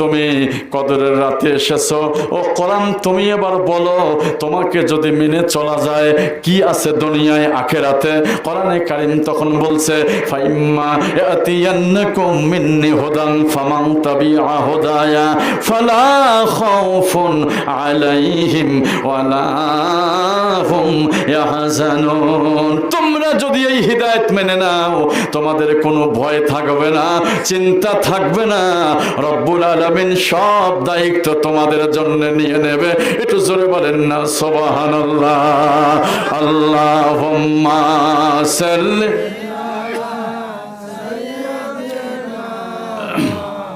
তুমি কদরের রাতে এসেছ। ও কোরআন তুমি এবার বলো, তোমাকে যদি মেনে চলা যায়, কি আছে দুনিয়ায় আখেরাতে? কোরআনে কারিম তখন বলছে, ফাইম্মা হুদান ফামান তাবিআ হুদায়া ফালা খাউফুন আলাইহিম হুম ইয়াহজানুন। তোমরা যদি এই হিদায়েত মেনে নাও, তোমাদের কোনো ভয় থাকবে না, চিন্তা থাকবে না। রব্বুল আলামিন সব দায়িত্ব তোমাদের জন্য নিয়ে নেবে একটু জোরে বলেন না সুবহানাল্লাহ আল্লাহুম্মা সাল্লি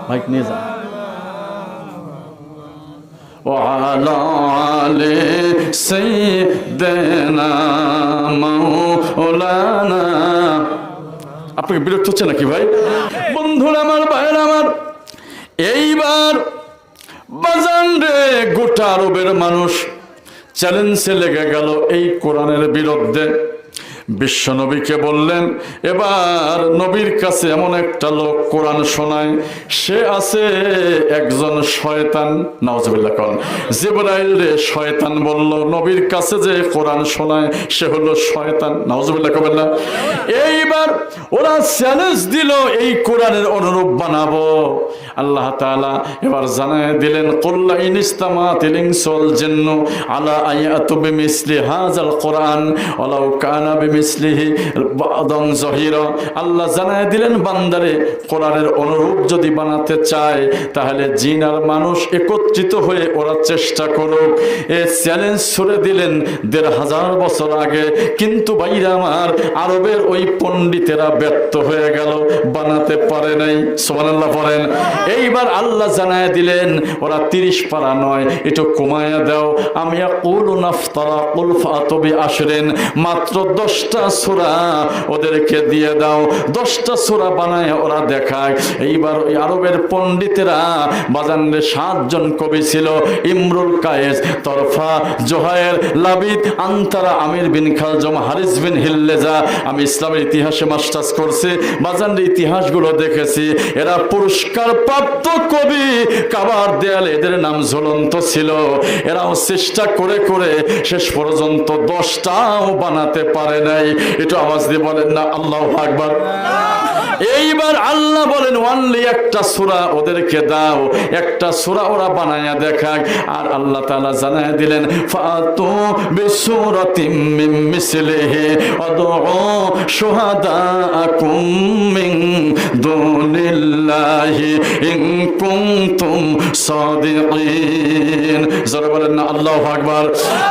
মাইক নিয়ে যা وعلى آل سيدنا مولانا আপনাকে বিরক্ত হচ্ছে নাকি ভাই বন্ধুরা আমার ভাইয়ের আমার এইবার বাজান রে গোটা আরবের মানুষ চ্যালেঞ্জে লেগে গেল এই কোরআনের বিরুদ্ধে। বিশ্ব নবীকে বললেন, এবার নবীর কাছে এমন একটা লোক কোরআন শোনায়, সে আছে একজন শয়তান। নওয়াজবিল্লাহ কন। জিবরাইল রে শয়তান বলল, নবীর কাছে যে কোরআন শোনায়, সে হলো শয়তান। নওয়াজবিল্লাহ কবেন না। এইবার ওরা চ্যালেঞ্জ দিল, এই কোরআনের অনুরূপ বানাবো। আল্লাহ তাআলা এবার জানায় দিলেন কুল্লা ইনিস্তামা তিলিংসল জিন্নু আলা আয়াতু বিমিসলি হাযাল কোরআন, ওয়ালাউ কানা বিমিসলিহি বাদান জহিরা। আল্লাহ জানায় দিলেন, বান্দারে, কোরআনের অনুরূপ যদি বানাতে চায়, তাহলে জিন আর মানুষ একত্রিত হয়ে ওরা চেষ্টা করুক। এ চ্যালেঞ্জ ছুড়ে দিলেন দেড় হাজার বছর আগে। কিন্তু ভাইরা আমার, আরবের ওই পণ্ডিতেরা ব্যর্থ হয়ে গেল, বানাতে পারে নাই। সুবহানাল্লাহ পড়েন এইবার আল্লাহ জানায় দিলেন, ওরা তিরিশ পারা নয়, একটু কমায়া দাও। আমি কুল নাফতারা কুল ফাতবি আসরেন মাত্র দশটা সূরা ওদেরকে দিয়ে দাও। দশটা সূরা বানায় ওরা দেখায়। এইবার ওই আরবের পণ্ডিতেরা বাজানরে সাতজন কবি ছিল, ইমরুল কায়েস, তরফা, জোহায়ের, লাবিদ, আন্তারা, আমির বিন খালজম, হারিস বিন হিল্লেজা। আমি ইসলামের ইতিহাসে মাস্টার্স করছি, বাজানের ইতিহাসগুলো দেখেছি। এরা পুরস্কার প্রাপ্ত কবি, কাবার দেয়ালে এদের নাম ঝুলন্ত ছিল। এরাও চেষ্টা করে করে শেষ পর্যন্ত দশটাও বানাতে পারে নাই। একটু আওয়াজ দিয়ে বলেন না, আল্লাহ আকবার। এইবার আল্লাহ বলেন ওয়ানলি একটা সূরা ওদেরকে দাও, একটা সূরা ওরা বানায়া দেখাক। আর আল্লাহ তাআলা জানায় দিলেন, ফাতু বিসূরাতিম দুনিল্লাহি বলেন না, আল্লাহু আকবার।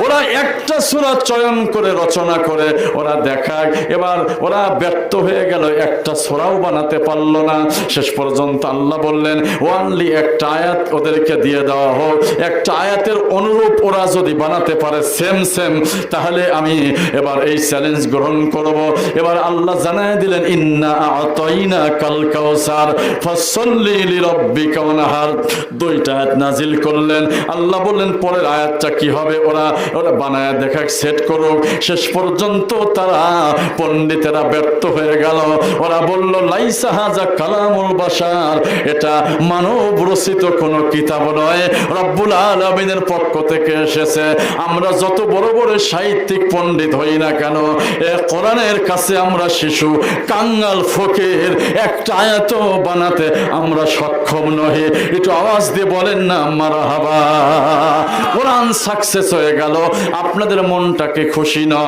ওরা একটা সূরা চয়ন করে, রচনা করে, ওরা দেখায়, এবার ওরা ব্যর্থ হয়ে গেল, একটা সূরাও বানাতে পারল না। শেষ পর্যন্ত আল্লাহ বললেন ওয়ানলি একটা আয়াত ওদেরকে দিয়ে দেওয়া হোক। একটা আয়াতের অনুরূপ ওরা যদি বানাতে পারে সেম সেম তাহলে আমি এবার এই চ্যালেঞ্জ গ্রহণ করব। এবার আল্লাহ জানায় দিলেন, ইন্না আতাইনা কাল কাউসার ফাসাল্লি লিরাব্বিকা ওয়ানহার। দুইটা আয়াত নাজিল করলেন। আল্লাহ বললেন, পরের আয়াতটা কি হবে? ওরা ওরা বানায় দেখাক সেট করুক। শেষ পর্যন্ত তারা পণ্ডিতেরা ব্যর্থ হয়ে গেল। ওরা বলল, লাইসা হাজা কালামুল বাসার এটা মানব রচিত কোনো কিতাব নয়। রব্বুল আলমিনের পক্ষ থেকে এসেছে। আমরা যত বড় বড় সাহিত্যিক পণ্ডিত হই না কেন, এ কোরআনের কাছে আমরা শিশু, কাঙ্গাল ফকির, একটা আয়াত বানাতে আমরা সক্ষম নহে। একটু আওয়াজ দিয়ে বলেন না মারা হাবা কোরআন সাকসেস হয়ে গেল। আপনাদের মনটাকে খুশি না